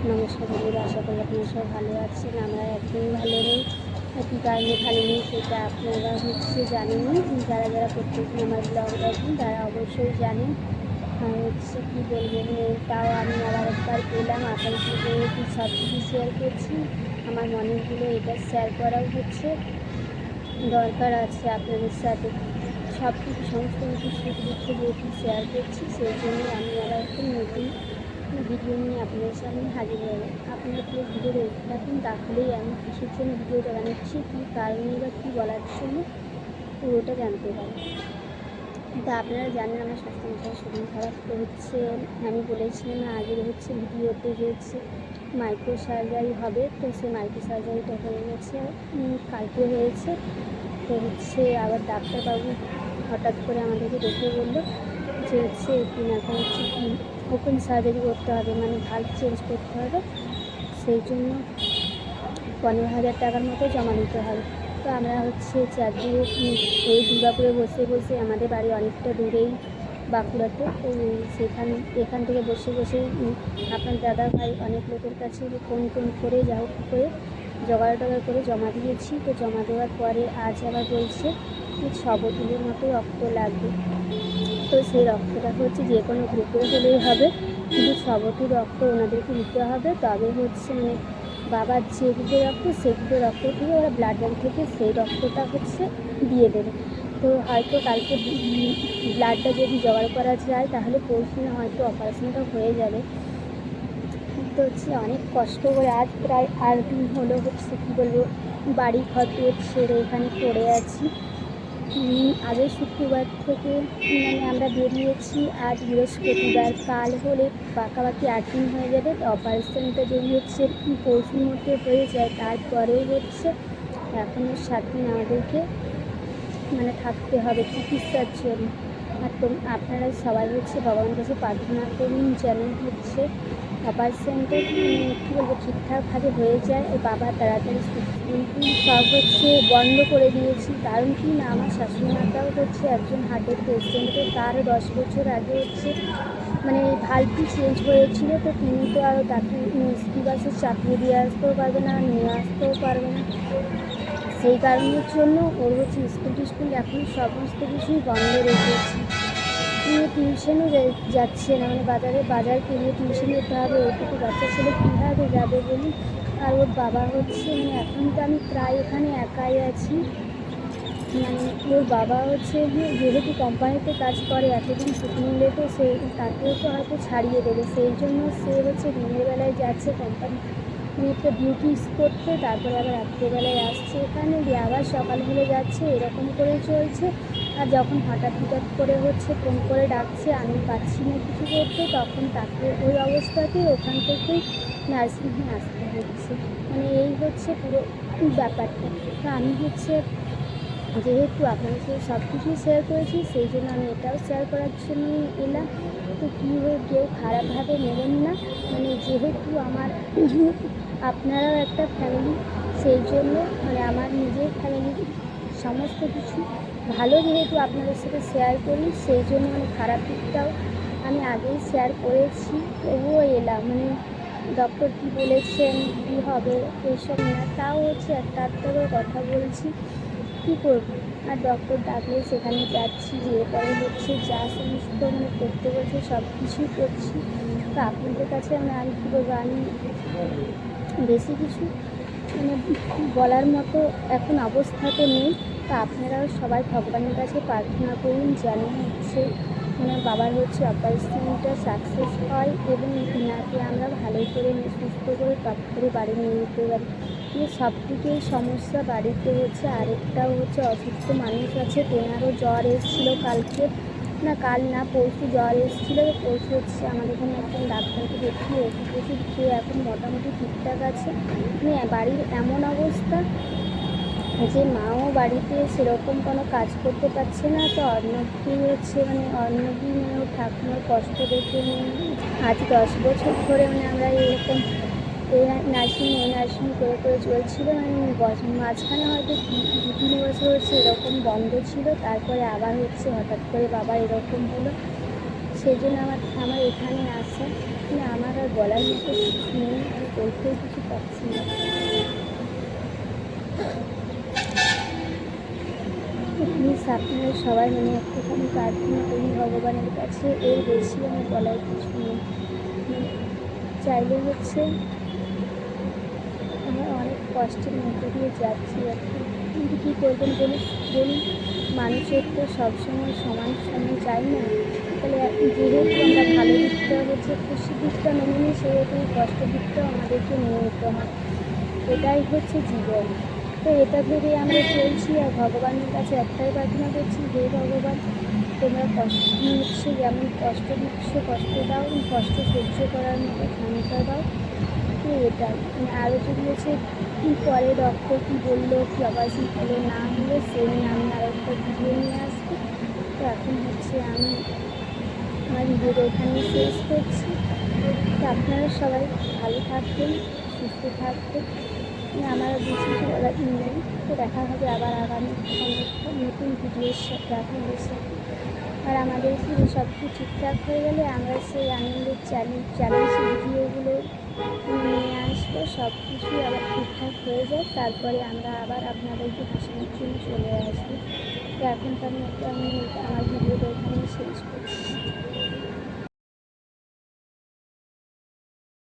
নমস্কার বন্ধুরা, আশা করি আপনারা সব ভালো আছেন। আমরা একদমই ভালো নেই। কী কারণে ভালো নেই, সেটা আপনারা হচ্ছে জানেনই যারা যারা প্রত্যেকদিন আমার ব্লগ দেখেন, তারা অবশ্যই জানেন। হচ্ছে কী বলবেন তাও আমি আবার একবার পেলাম। আপনাদের সব কিছু শেয়ার করছি। আমার মনেরগুলো এটা শেয়ার করাও হচ্ছে। দরকার আছে আপনাদের সাথে সব কিছু সমস্ত কিছু সুখ দুঃখ যেহেতু শেয়ার করছি। সেই জন্য আমি আবার একটা নতুন ভিডিও নিয়ে আপনাদের সামনে হাজির হব আপনারা পুরো ভিডিও দেখতে থাকুন, তাহলেই আমি কিসের জন্য ভিডিওটা বানাচ্ছি, কী কারণে বা কী বলার জন্য পুরোটা জানতে পারি তা আপনারা জানেন, আমার স্বাস্থ্য শরীর খারাপ তো হচ্ছে, আমি বলেছিলাম আগের হচ্ছে ভিডিওতে যে হচ্ছে মাইক্রো সার্জারি হবে, তো সেই মাইক্রো সার্জারিটা হয়ে গেছে কালকে হয়েছে। তো হচ্ছে আবার ডাক্তারবাবু হঠাৎ করে আমাদেরকে দেখে বলল যে হচ্ছে তিনাকে হচ্ছে, কি ওপেন সার্জারি করতে হবে মানে ভাল্ব চেঞ্জ করতে হবে। সেই জন্য পনেরো হাজার টাকার মতো জমা দিতে হবে। তো আমরা হচ্ছে চারদিকে এই দুর্গাপুরে বসে বসে আমাদের বাড়ি অনেকটা দূরেই বাঁকুড়াতে। তো সেখান, এখান থেকে বসে বসে আপনার দাদা ভাই অনেক লোকের কাছে ফোন টোন করে যা হোক করে জোগাড় টোগাড় করে জমা দিয়েছি। তো জমা দেওয়ার পরে আজ আবার বলছে ছ বোতলের মতো রক্ত লাগবে। তো সেই রক্তটা হচ্ছে যে কোনো গ্রুপের হলেই হবে। কিন্তু সবটি রক্ত ওনাদেরকে দিতে হবে। তবে হচ্ছে মানে বাবার যে গ্রুপে রক্ত, সেই গ্রুপের রক্ত থেকে ওরা ব্লাড ব্যাঙ্ক থেকে সেই রক্তটা হচ্ছে দিয়ে দেবে। তো হয়তো কালকে ব্লাডটা যদি জোগাড় করা যায়, তাহলে পরশু হয়তো অপারেশনটা হয়ে যাবে। তো হচ্ছে অনেক কষ্ট করে আজ প্রায় আট দিন হলো হচ্ছে কী বলব বাড়ি ঘর ছেড়ে এখানে পড়ে আছি। আগের শুক্রবার থেকে মানে আমরা বেরিয়েছি। আজ বৃহস্পতিবার। কাল হলে পাকাপাকি আট দিন হয়ে যাবে। অপারেশনটা যদি হচ্ছে পরশুর মধ্যে হয়ে যায় তারপরেও হচ্ছে এখনও সাত দিন আমাদেরকে মানে থাকতে হবে চিকিৎসার জন্য। আর আপনারা সবাই হচ্ছে ভগবানের কাছে প্রার্থনা করুন, যেন হচ্ছে অপারেশনটা কী বলব, ঠিকঠাকভাবে হয়ে যায়। ও বাবা তাড়াতাড়ি সব হচ্ছে বন্ধ করে দিয়েছি। কারণ কি না, আমার শাশুড়ি মাতাও হচ্ছে একজন হার্টের পেশেন্ট তো তার দশ বছর আগে হচ্ছে মানে ভাল্বটি চেঞ্জ হয়েছিল, তো তিনি তো আর তাকে মিস্ত্রি বাসে চাপিয়ে দিয়ে আসতেও পারবে না, নিয়ে আসতেও পারবে না। সেই কারণের জন্য ওর হচ্ছে স্কুল টিস্কুল এখন সমস্ত কিছুই বন্ধ রেখেছি টিউশনও যাচ্ছে না। মানে বাজারে বাজার কিনে টিউশন যেতে হবে। ওইটুকু বাচ্চা ছেলে কীভাবে যাবে বলি আর ওর বাবা হচ্ছে মানে এখন তো আমি প্রায় এখানে একাই আছি। মানে ওর বাবা হচ্ছে যেহেতু কোম্পানিতে কাজ করে, এতদিন ছুটি নিলে তো সে তাকেও তো হয়তো ছাড়িয়ে দেবে। সেই জন্য সে হচ্ছে দিনের বেলায় যাচ্ছে কোম্পানি একটা ডিউটি করতে, তারপরে আবার রাত্রেবেলায় আসছে এখানে, দিয়ে আবার সকাল হলে যাচ্ছে, এরকম করে চলছে। আর যখন হঠাৎ হঠাৎ করে হচ্ছে ফোন করে ডাকছে, আমি পাচ্ছি না কিছু করতে, তখন তাকে ওই অবস্থাতেই ওখান থেকেই নার্সিংহোমে আসতে হচ্ছে মানে এই হচ্ছে পুরো ব্যাপারটা। তো আমি হচ্ছে যেহেতু আপনাদের সাথে সব কিছুই শেয়ার করেছি, সেই জন্য আমি এটাও শেয়ার করার জন্য এলাম। তো কী হয়ে কেউ খারাপভাবে নেবেন না? মানে যেহেতু আমার আপনারাও একটা ফ্যামিলি সেই জন্য মানে আমার নিজের ফ্যামিলি সমস্ত কিছু ভালো যেহেতু আপনাদের সাথে শেয়ার করি, সেই জন্য মানে খারাপ দিকটাও আমি আগেই শেয়ার করেছি। তবুও এলাম মানে ডক্টর কী বলেছেন, কী হবে, এইসব না, তাও হচ্ছে একটা আধটারও কথা বলছি। কী করব? আর ডক্টর ডাকলে সেখানে যাচ্ছি, যে পরে হচ্ছে যা সমস্ত মানে করতে বলছে সব কিছুই করছি। তো আপনাদের কাছে আমি আর কী বলব? আমি বেশি কিছু মানে বলার মতো এখন অবস্থাতে নেই। তো আপনারাও সবাই ভগবানের কাছে প্রার্থনা করুন, যেন হচ্ছে বাবার হচ্ছে অপারেশনটা সাকসেস হয় এবং তিনাকে আমরা ভালো করে সুস্থ করে টপ করে বাড়ি নিয়ে যেতে পারি। সব থেকেই সমস্যা বাড়িতে হচ্ছে আরেকটাও হচ্ছে অসুস্থ মানুষ আছে, তেনারও জ্বর এসেছিল কালকে। না, কাল না, পরশু জ্বর এসেছিল পরশু হচ্ছে আমাদের এখানে একজন ডাক্তারকে দেখিয়ে ওষুধ ওষুধ খেয়ে এখন মোটামুটি ঠিকঠাক আছে। মানে বাড়ির এমন অবস্থা যে মাও বাড়িতে সেরকম কোনো কাজ করতে পারছে না, তো অন্যদিন হচ্ছে মানে অন্যদিন মানে ওর ঠাকুমার কষ্ট দেখে মানে আজ দশ বছর ধরে মানে আমরা এরকম এই নার্সিং ওই নার্সিং করে করে চলছিল মানে মাঝখানে হয়তো দু- তিন বছর হচ্ছে এরকম বন্ধ ছিল, তারপরে আবার হচ্ছে হঠাৎ করে বাবা এরকম হলো। সেই জন্য আমার আমার এখানে আসা কিন্তু আমার আর বলার মতো নেই আমি বলতেও কিছু পাচ্ছি না। প্লিজ আপনারা সবাই মানে একটুখানি প্রার্থনা করি ভগবানের কাছে। এর বেশি আমি বলার কিছু নেই। চাইলে হচ্ছে আমরা অনেক কষ্টের মধ্যে দিয়ে যাচ্ছি এখন কিন্তু কী করবেন বলুন? বলুন, মানুষের তো সবসময় সমান সমান চাই না। তাহলে যেহেতু আমরা ভালো দিকটা হচ্ছে খুশি দিকটা মেনে নিই সেহেতু কষ্ট দিকটাও আমাদেরকে মেনে নিতে হয়। এটাই হচ্ছে জীবন। তো এটা ভেবে আমরা চলছি আর ভগবানের কাছে একটাই প্রার্থনা করছি, হে ভগবান, তোমরা কষ্ট হচ্ছে যেমন কষ্ট দিচ্ছ, কষ্ট দাও, কষ্ট সহ্য করার মতো ক্ষমতা দাও। তো এটা মানে আরও যদি হচ্ছে কী পরে ডক্টর কী বলল, কী অপারেশন হলো, না হলো সে নিয়ে আমি আরও একটা ভিডিও নিয়ে আসব তো এখন হচ্ছে আমি আমার ভিডিওটা এখানে শেষ করছি। তো আপনারা সবাই ভালো থাকবেন, সুস্থ থাকবেন। আমার বেশি কিছু বলার নেই তো দেখা হবে আবার আগামী নতুন ভিডিওর সাথে আপনাদের সাথে আর আমাদের পুরো সব কিছু ঠিকঠাক হয়ে গেলে আমরা সেই আনন্দের চ্যালেঞ্জ চ্যালেঞ্জ ভিডিওগুলো নিয়ে আসব সব কিছুই আবার ঠিকঠাক হয়ে যায় তারপরে আমরা আবার আপনাদেরকে হাসানোর জন্য চলে আসব। তো এখন তো আমি আমি আমার ভিডিওটা এখানে শেষ করছি।